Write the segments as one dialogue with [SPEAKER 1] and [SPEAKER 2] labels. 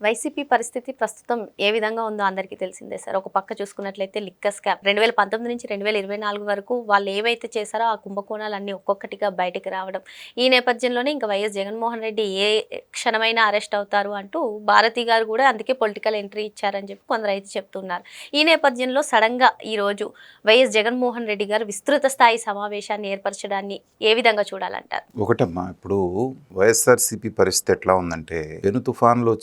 [SPEAKER 1] YCP పరిస్థితి ప్రస్తుతం ఏ విధంగా ఉందో అందరికీ తెలిసిందే సార్. ఒక పక్క చూసుకున్నట్లయితే లిక్కర్ స్కామ్ రెండు వేల పంతొమ్మిది నుంచి రెండు వేల ఇరవై నాలుగు వరకు వాళ్ళు ఏవైతే చేశారో ఆ కుంభకోణాలన్నీ ఒక్కొక్కటిగా బయటకు రావడం ఈ నేపథ్యంలోనే ఇంకా వైఎస్ జగన్మోహన్ రెడ్డి ఏ క్షణమైనా అరెస్ట్ అవుతారు అంటూ భారతి గారు కూడా అందుకే పొలిటికల్ ఎంట్రీ ఇచ్చారని చెప్పి కొందరు అయితే చెప్తున్నారు. ఈ నేపథ్యంలో సడన్గా ఈరోజు వైఎస్ జగన్మోహన్ రెడ్డి గారు విస్తృత స్థాయి సమావేశాన్ని ఏర్పరచడాన్ని ఏ విధంగా చూడాలంటారు?
[SPEAKER 2] ఒకటమ్మా ఇప్పుడు వైఎస్ఆర్సీపీ పరిస్థితి ఎట్లా ఉందంటే పెను తుఫాన్లో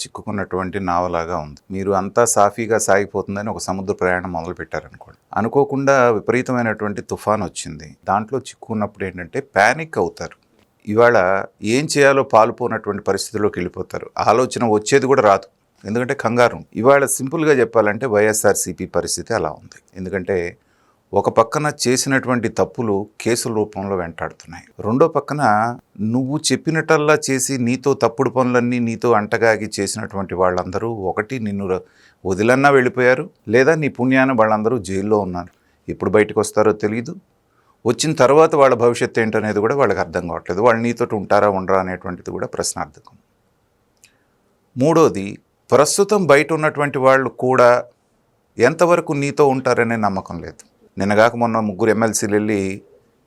[SPEAKER 2] చిక్కుకున్నటువంటి నావలాగా ఉంది. మీరు అంతా సాఫీగా సాగిపోతుందని ఒక సముద్ర ప్రయాణం మొదలు పెట్టారనుకోండి అనుకోకుండా విపరీతమైనటువంటి తుఫాన్ వచ్చింది. దాంట్లో చిక్కుకున్నప్పుడు ఏంటంటే ప్యానిక్ అవుతారు. ఇవాళ ఏం చేయాలో పాల్పోనటువంటి పరిస్థితుల్లోకి వెళ్ళిపోతారు. ఆలోచన వచ్చేది కూడా రాదు. ఎందుకంటే కంగారు. ఇవాళ సింపుల్గా చెప్పాలంటే వైఎస్ఆర్సీపీ పరిస్థితి అలా ఉంది. ఎందుకంటే ఒక పక్కన చేసినటువంటి తప్పులు కేసుల రూపంలో వెంటాడుతున్నాయి. రెండో పక్కన నువ్వు చెప్పినట్టల్లా చేసి నీతో తప్పుడు పనులన్నీ నీతో అంటగాగి చేసినటువంటి వాళ్ళందరూ ఒకటి నిన్ను వదిలన్నా వెళ్ళిపోయారు లేదా నీ పుణ్యాన వాళ్ళందరూ జైల్లో ఉన్నారు. ఎప్పుడు బయటకు వస్తారో తెలియదు వచ్చిన తర్వాత వాళ్ళ భవిష్యత్తు ఏంటనేది కూడా వాళ్ళకి అర్థం కావట్లేదు. వాళ్ళు నీతో ఉంటారా ఉండరా అనేటువంటిది కూడా ప్రశ్నార్థకం. మూడోది ప్రస్తుతం బయట ఉన్నటువంటి వాళ్ళు కూడా ఎంతవరకు నీతో ఉంటారనే నమ్మకం లేదు. నిన్నగాక మొన్న ముగ్గురు ఎమ్మెల్సీలు వెళ్ళి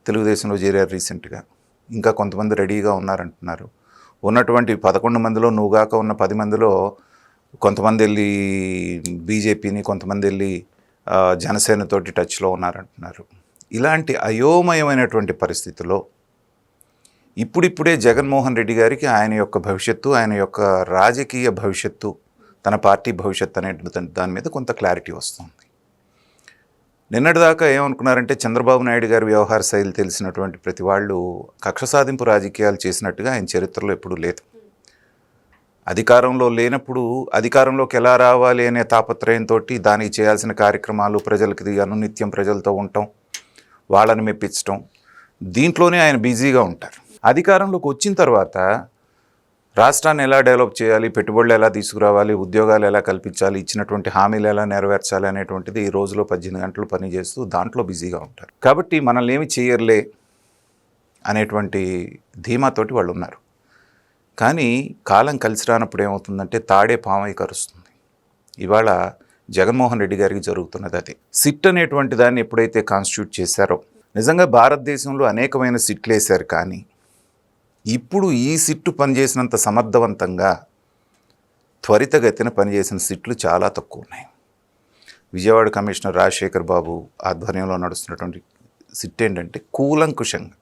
[SPEAKER 2] తెలుగుదేశంలో చేరారు రీసెంట్గా. ఇంకా కొంతమంది రెడీగా ఉన్నారంటున్నారు. ఉన్నటువంటి పదకొండు మందిలో నువ్వుగాక ఉన్న పది మందిలో కొంతమంది వెళ్ళి బీజేపీని కొంతమంది వెళ్ళి జనసేనతోటి టచ్లో ఉన్నారంటున్నారు. ఇలాంటి అయోమయమైనటువంటి పరిస్థితిలో ఇప్పుడిప్పుడే జగన్మోహన్ రెడ్డి గారికి ఆయన యొక్క భవిష్యత్తు ఆయన యొక్క రాజకీయ భవిష్యత్తు తన పార్టీ భవిష్యత్తు అనే దాని మీద కొంత క్లారిటీ వస్తుంది. నిన్నటిదాకా ఏమనుకున్నారంటే చంద్రబాబు నాయుడు గారి వ్యవహార శైలి తెలిసినటువంటి ప్రతి వాళ్ళు కక్ష సాధింపు రాజకీయాలు చేసినట్టుగా ఆయన చరిత్రలో ఎప్పుడూ లేదు. అధికారంలో లేనప్పుడు అధికారంలోకి ఎలా రావాలి అనే తాపత్రయంతో దానికి చేయాల్సిన కార్యక్రమాలు ప్రజలకి అనునిత్యం ప్రజలతో ఉండటం వాళ్ళని మెప్పించటం దీంట్లోనే ఆయన బిజీగా ఉంటారు. అధికారంలోకి వచ్చిన తర్వాత రాష్ట్రాన్ని ఎలా డెవలప్ చేయాలి పెట్టుబడులు ఎలా తీసుకురావాలి ఉద్యోగాలు ఎలా కల్పించాలి ఇచ్చినటువంటి హామీలు ఎలా నెరవేర్చాలి అనేటువంటిది ఈ రోజులో పద్దెనిమిది గంటలు పనిచేస్తూ దాంట్లో బిజీగా ఉంటారు. కాబట్టి మనల్ని ఏమి చేయర్లే అనేటువంటి ధీమాతోటి వాళ్ళు ఉన్నారు. కానీ కాలం కలిసి రానప్పుడు ఏమవుతుందంటే తాడే పామై కరుస్తుంది. ఇవాళ జగన్మోహన్ రెడ్డి గారికి జరుగుతున్నది అది. సిట్ అనేటువంటి దాన్ని ఎప్పుడైతే కాన్స్టిట్యూట్ చేశారో నిజంగా భారతదేశంలో అనేకమైన సిట్లు వేశారు కానీ ఇప్పుడు ఈ సిట్టు పనిచేసినంత సమర్థవంతంగా త్వరితగతిన పనిచేసిన సిట్లు చాలా తక్కువ ఉన్నాయి విజయవాడ కమిషనర్ రాజశేఖర్ బాబు ఆధ్వర్యంలో నడుస్తున్నటువంటి సిట్ ఏంటంటే కూలంకుషంగా.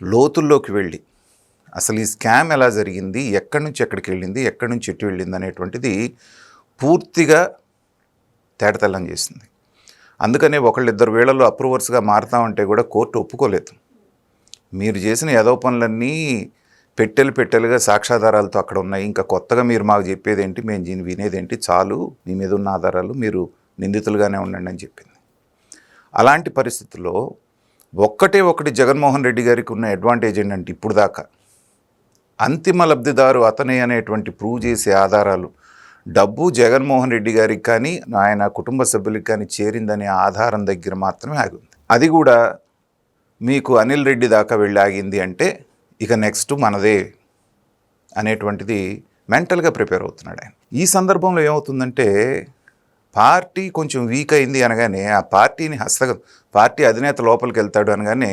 [SPEAKER 2] లోతుల్లోకి వెళ్ళి అసలు ఈ స్కామ్ ఎలా జరిగింది ఎక్కడి నుంచి ఎక్కడికి వెళ్ళింది ఎక్కడి నుంచి ఎటు వెళ్ళింది అనేటువంటిది పూర్తిగా తేటతెల్లం చేసింది. అందుకనే ఒకళ్ళిద్దరు వేళల్లో అప్రూవర్స్గా మారుతామంటే కూడా కోర్టు ఒప్పుకోలేదు. మీరు చేసిన ఏదో పనులన్నీ పెట్టెలు పెట్టెలుగా సాక్ష్యాధారాలతో అక్కడ ఉన్నాయి. ఇంకా కొత్తగా మీరు మాకు చెప్పేది ఏంటి మేము దీన్ని వినేదేంటి చాలు మీ మీద ఉన్న ఆధారాలు మీరు నిందితులుగానే ఉండండి అని చెప్పింది. అలాంటి పరిస్థితుల్లో ఒక్కటే ఒకటి జగన్మోహన్ రెడ్డి గారికి ఉన్న అడ్వాంటేజ్ ఏంటంటే ఇప్పుడు దాకా అంతిమ లబ్ధిదారు అతనే అనేటువంటి ప్రూవ్ చేసే ఆధారాలు డబ్బు జగన్మోహన్ రెడ్డి గారికి కానీ ఆయన కుటుంబ సభ్యులకి కానీ చేరిందనే ఆధారం దగ్గర మాత్రమే ఆగింది అది కూడా మీకు అనిల్ రెడ్డి దాకా వెళ్ళి ఆగింది అంటే ఇక నెక్స్ట్ మనదే అనేటువంటిది మెంటల్గా ప్రిపేర్ అవుతున్నాడు ఆయన. ఈ సందర్భంలో ఏమవుతుందంటే పార్టీ కొంచెం వీక్ అయింది అనగానే ఆ పార్టీని హస్తగతం పార్టీ అధినేత లోపలికి వెళ్తాడు అనగానే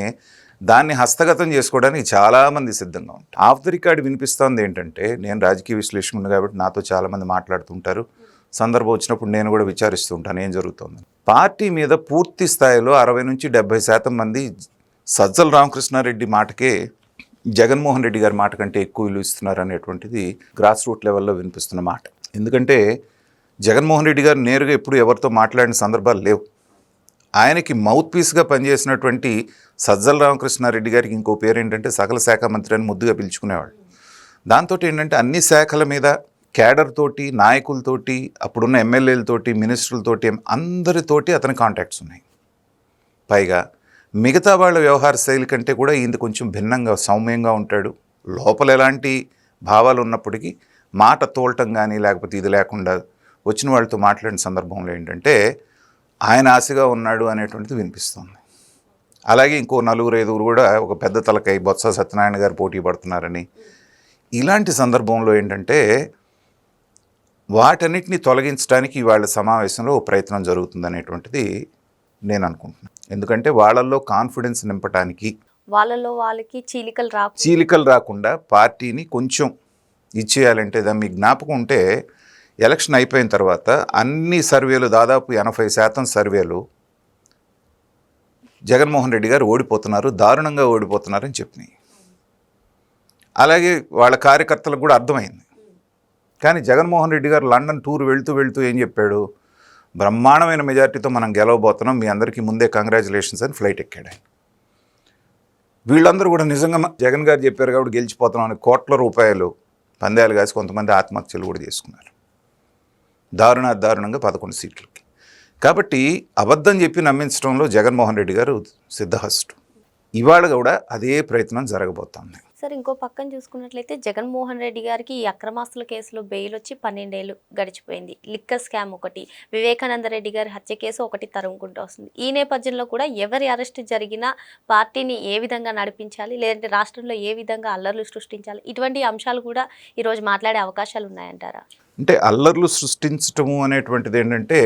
[SPEAKER 2] దాన్ని హస్తగతం చేసుకోవడానికి చాలామంది సిద్ధంగా ఉంటారు. ఆఫ్ ది రికార్డ్ వినిపిస్తోంది ఏంటంటే నేను రాజకీయ విశ్లేషకుడు కాబట్టి నాతో చాలామంది మాట్లాడుతుంటారు సందర్భం వచ్చినప్పుడు నేను కూడా విచారిస్తూ ఉంటాను ఏం జరుగుతుంది పార్టీ మీద పూర్తి స్థాయిలో అరవై నుంచి డెబ్బై శాతం మంది సజ్జల రామకృష్ణారెడ్డి మాటకే జగన్మోహన్ రెడ్డి గారి మాట కంటే ఎక్కువ విలువ ఇస్తున్నారు అనేటువంటిది గ్రాస్ రూట్ లెవెల్లో వినిపిస్తున్న మాట. ఎందుకంటే జగన్మోహన్ రెడ్డి గారు నేరుగా ఎప్పుడు ఎవరితో మాట్లాడిన సందర్భాలు లేవు. ఆయనకి మౌత్ పీస్గా పనిచేసినటువంటి సజ్జల రామకృష్ణారెడ్డి గారికి ఇంకో పేరు ఏంటంటే సకల శాఖ మంత్రి అని ముద్దుగా పిలుచుకునేవాడు దాంతో ఏంటంటే అన్ని శాఖల మీద క్యాడర్ తోటి నాయకులతోటి అప్పుడున్న ఎమ్మెల్యేలతోటి మినిస్టర్లతోటి అందరితోటి అతని కాంటాక్ట్స్ ఉన్నాయి. పైగా మిగతా వాళ్ళ వ్యవహార శైలి కంటే కూడా ఈయన కొంచెం భిన్నంగా సౌమ్యంగా ఉంటాడు. లోపల ఎలాంటి భావాలు ఉన్నప్పటికీ మాట తోలటం కానీ లేకపోతే ఇది లేకుండా వచ్చిన వాళ్ళతో మాట్లాడిన సందర్భంలో ఏంటంటే ఆయన ఆశగా ఉన్నాడు అనేటువంటిది వినిపిస్తుంది. అలాగే ఇంకో నలుగురు ఐదుగురు కూడా ఒక పెద్ద తలకై బొత్స సత్యనారాయణ గారు పోటీ పడుతున్నారని. ఇలాంటి సందర్భంలో ఏంటంటే వాటన్నిటిని తొలగించడానికి వాళ్ళ సమావేశంలో ఓ ప్రయత్నం జరుగుతుందనేటువంటిది నేను అనుకుంటున్నాను ఎందుకంటే వాళ్ళల్లో కాన్ఫిడెన్స్ నింపడానికి
[SPEAKER 1] వాళ్ళలో వాళ్ళకి చీలికలు రాకు
[SPEAKER 2] చీలికలు రాకుండా పార్టీని కొంచెం ఇచ్చేయాలంటే దాని మీ జ్ఞాపకం ఉంటే ఎలక్షన్ అయిపోయిన తర్వాత అన్ని సర్వేలు దాదాపు ఎనభై శాతం సర్వేలు జగన్మోహన్ రెడ్డి గారు ఓడిపోతున్నారు దారుణంగా ఓడిపోతున్నారని చెప్పినాయి. అలాగే వాళ్ళ కార్యకర్తలకు కూడా అర్థమైంది. కానీ జగన్మోహన్ రెడ్డి గారు లండన్ టూర్ వెళ్తూ వెళ్తూ ఏం చెప్పాడు? బ్రహ్మాండమైన మెజార్టీతో మనం గెలవబోతున్నాం. మీ అందరికీ ముందే కంగ్రాచులేషన్స్ అని ఫ్లైట్ ఎక్కాడు ఆయన. వీళ్ళందరూ కూడా నిజంగా జగన్ గారు చెప్పారు కాబట్టి గెలిచిపోతున్నాం అని కోట్ల రూపాయలు పందాలు కాసి కొంతమంది ఆత్మహత్యలు కూడా చేసుకున్నారు. దారుణ దారుణంగా పదకొండు సీట్లకి. కాబట్టి అబద్ధం చెప్పి నమ్మించడంలో జగన్మోహన్ రెడ్డి గారు సిద్ధహస్టు ఇవాళ కూడా అదే ప్రయత్నం జరగబోతోంది.
[SPEAKER 1] సార్ ఇంకో పక్కన చూసుకున్నట్లయితే జగన్మోహన్ రెడ్డి గారికి ఈ అక్రమాస్తుల కేసులో బెయిల్ వచ్చి పన్నెండేళ్ళు గడిచిపోయింది. లిక్కర్ స్కామ్ ఒకటి వివేకానంద రెడ్డి గారి హత్య కేసు ఒకటి తరుముకుంటూ వస్తుంది. ఈ నేపథ్యంలో కూడా ఎవరి అరెస్ట్ జరిగినా పార్టీని ఏ విధంగా నడిపించాలి లేదంటే రాష్ట్రంలో ఏ విధంగా అల్లర్లు సృష్టించాలి ఇటువంటి అంశాలు కూడా ఈరోజు మాట్లాడే అవకాశాలు ఉన్నాయంటారా
[SPEAKER 2] అంటే అల్లర్లు సృష్టించటము అనేటువంటిది ఏంటంటే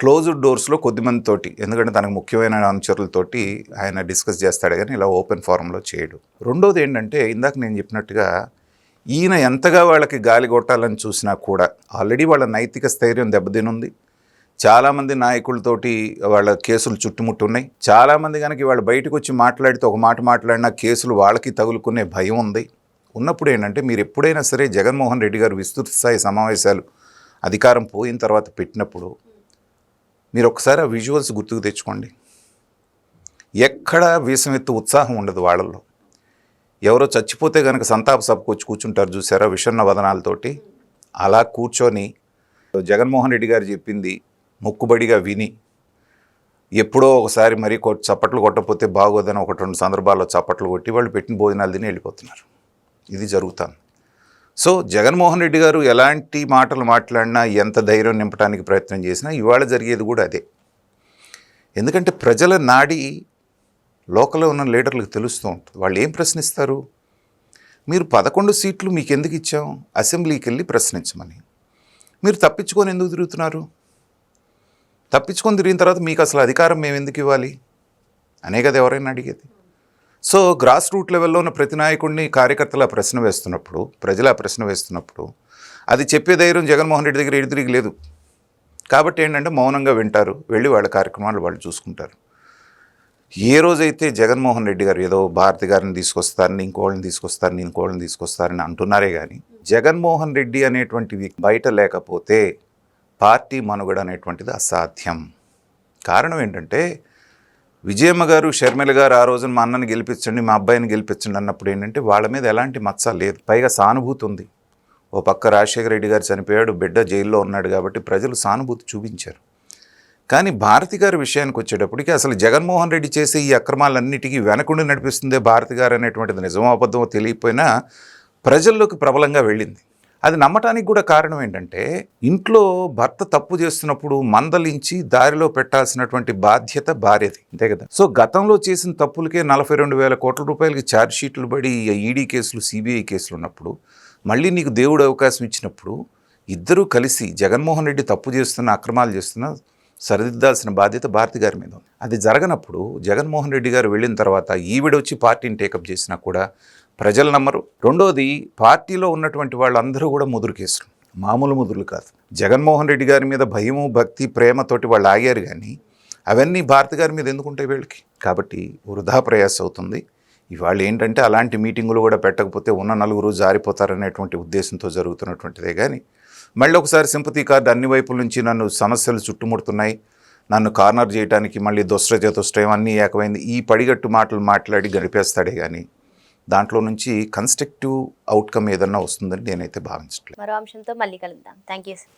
[SPEAKER 2] క్లోజ్డ్ డోర్స్లో కొద్దిమందితోటి ఎందుకంటే తనకు ముఖ్యమైన అనుచరులతోటి ఆయన డిస్కస్ చేస్తాడు కానీ ఇలా ఓపెన్ ఫారంలో చేయడు. రెండోది ఏంటంటే ఇందాక నేను చెప్పినట్టుగా ఈయన ఎంతగా వాళ్ళకి గాలి కొట్టాలని చూసినా కూడా ఆల్రెడీ వాళ్ళ నైతిక స్థైర్యం దెబ్బతినుంది. చాలామంది నాయకులతోటి వాళ్ళ కేసులు చుట్టుముట్టున్నాయి. చాలామంది కనుక వాళ్ళు బయటకు వచ్చి మాట్లాడితే ఒక మాట మాట్లాడినా కేసులు వాళ్ళకి తగులుకునే భయం ఉంది. ఉన్నప్పుడు ఏంటంటే మీరు ఎప్పుడైనా సరే జగన్మోహన్ రెడ్డి గారు విస్తృత స్థాయి సమావేశాలు అధికారం పోయిన తర్వాత పెట్టినప్పుడు మీరు ఒకసారి ఆ విజువల్స్ గుర్తుకు తెచ్చుకోండి. ఎక్కడ వీసమెత్తు ఉత్సాహం ఉండదు వాళ్ళల్లో. ఎవరో చచ్చిపోతే కనుక సంతాప సభకు వచ్చి కూర్చుంటారు చూసారా? విషన్న వదనాలతోటి. అలా కూర్చొని జగన్మోహన్ రెడ్డి గారు చెప్పింది మొక్కుబడిగా విని. ఎప్పుడో ఒకసారి మరీ కొ చప్పట్లు కొట్టకపోతే బాగోదని ఒకటి రెండు సందర్భాల్లో చప్పట్లు కొట్టి వాళ్ళు పెట్టిన భోజనాలు తిని వెళ్ళిపోతున్నారు. ఇది జరుగుతుంది సో జగన్మోహన్ రెడ్డి గారు ఎలాంటి మాటలు మాట్లాడినా ఎంత ధైర్యం నింపడానికి ప్రయత్నం చేసినా ఇవాళ జరిగేది కూడా అదే. ఎందుకంటే ప్రజల నాడి లోకల్లో ఉన్న లీడర్లకు తెలుస్తూ ఉంటుంది. వాళ్ళు ఏం ప్రశ్నిస్తారు? మీరు పదకొండు సీట్లు మీకు ఎందుకు ఇచ్చాం? అసెంబ్లీకి వెళ్ళి ప్రశ్నించమని. మీరు తప్పించుకొని ఎందుకు తిరుగుతున్నారు? తప్పించుకొని తిరిగిన తర్వాత మీకు అసలు అధికారం మేము ఎందుకు ఇవ్వాలి? అనే కదా ఎవరైనా అడిగేది. సో గ్రాస్ రూట్ లెవెల్లో ఉన్న ప్రతి నాయకుడిని కార్యకర్తల ప్రశ్న వేస్తున్నప్పుడు ప్రజల ప్రశ్న వేస్తున్నప్పుడు అది చెప్పే ధైర్యం జగన్మోహన్ రెడ్డి దగ్గర ఎదురుగా లేదు. కాబట్టి ఏంటంటే మౌనంగా వింటారు వెళ్ళి వాళ్ళ కార్యక్రమాలు వాళ్ళు చూసుకుంటారు. ఏ రోజైతే జగన్మోహన్ రెడ్డి గారు ఏదో భారతి గారిని తీసుకొస్తారని ఇంకోళ్ళని తీసుకొస్తారని ఇంకోళ్ళని తీసుకొస్తారని అంటున్నారే కానీ జగన్మోహన్ రెడ్డి అనేటువంటి వ్యక్తి బయట లేకపోతే పార్టీ మనుగడ అనేటువంటిది అసాధ్యం. కారణం ఏంటంటే విజయమ్మ గారు షర్మిల గారు ఆ రోజున మా అన్నని గెలిపించండి మా అబ్బాయిని గెలిపించండి అన్నప్పుడు ఏంటంటే వాళ్ళ మీద ఎలాంటి మచ్చ లేదు. పైగా సానుభూతి ఉంది. ఓ పక్క రాజశేఖర రెడ్డి గారు చనిపోయాడు బిడ్డ జైల్లో ఉన్నాడు కాబట్టి ప్రజలు సానుభూతి చూపించారు. కానీ భారతి గారి విషయానికి వచ్చేటప్పటికి అసలు జగన్మోహన్ రెడ్డి చేసే ఈ అక్రమాలన్నిటికీ వెనకుండి నడిపిస్తుందే భారతి గారు అనేటువంటిది నిజమో అబద్ధమో తెలియకపోయినా ప్రజల్లోకి ప్రబలంగా వెళ్ళింది. అది నమ్మటానికి కూడా కారణం ఏంటంటే ఇంట్లో భర్త తప్పు చేస్తున్నప్పుడు మందలించి దారిలో పెట్టాల్సినటువంటి బాధ్యత భార్యది. అంతే కదా? సో గతంలో చేసిన తప్పులకే నలభై రెండు వేల కోట్ల రూపాయలకి ఛార్జ్ షీట్లు పడి ఈడీ కేసులు సిబిఐ కేసులు ఉన్నప్పుడు మళ్ళీ నీకు దేవుడు అవకాశం ఇచ్చినప్పుడు ఇద్దరూ కలిసి జగన్మోహన్ రెడ్డి తప్పు చేస్తున్న అక్రమాలు చేస్తున్న సరిదిద్దాల్సిన బాధ్యత భారతి గారి మీద ఉంది. అది జరగనప్పుడు జగన్మోహన్ రెడ్డి గారు వెళ్ళిన తర్వాత ఈవిడ వచ్చి పార్టీని టేకప్ చేసినా కూడా ప్రజలు నమ్మరు. రెండోది పార్టీలో ఉన్నటువంటి వాళ్ళందరూ కూడా ముదురు కేసులు. మామూలు ముదురులు కాదు. జగన్మోహన్ రెడ్డి గారి మీద భయము భక్తి ప్రేమతోటి వాళ్ళు ఆగారు కానీ అవన్నీ భారత గారి మీద ఎందుకుంటాయి వీళ్ళకి? కాబట్టి వృధా ప్రయాస అవుతుంది. ఇవాళ ఏంటంటే అలాంటి మీటింగులు కూడా పెట్టకపోతే ఉన్న నలుగురు జారిపోతారనేటువంటి ఉద్దేశంతో జరుగుతున్నటువంటిదే కానీ మళ్ళీ ఒకసారి సింపతి కార్డు అన్ని వైపుల నుంచి నన్ను సమస్యలు చుట్టుముడుతున్నాయి. నన్ను కార్నర్ చేయడానికి మళ్ళీ దుష్ట చతుష్టయం అన్నీ ఏకమైంది. ఈ పడిగట్టు మాటలు మాట్లాడి గడిపేస్తాడే కానీ దాంట్లో నుంచి కన్స్ట్రక్టివ్ అవుట్కమ్ ఏదన్నా వస్తుందని నేనైతే భావించట్లేదు.
[SPEAKER 1] మరో అంశంతో మళ్ళీ కలుద్దాం. Thank you sir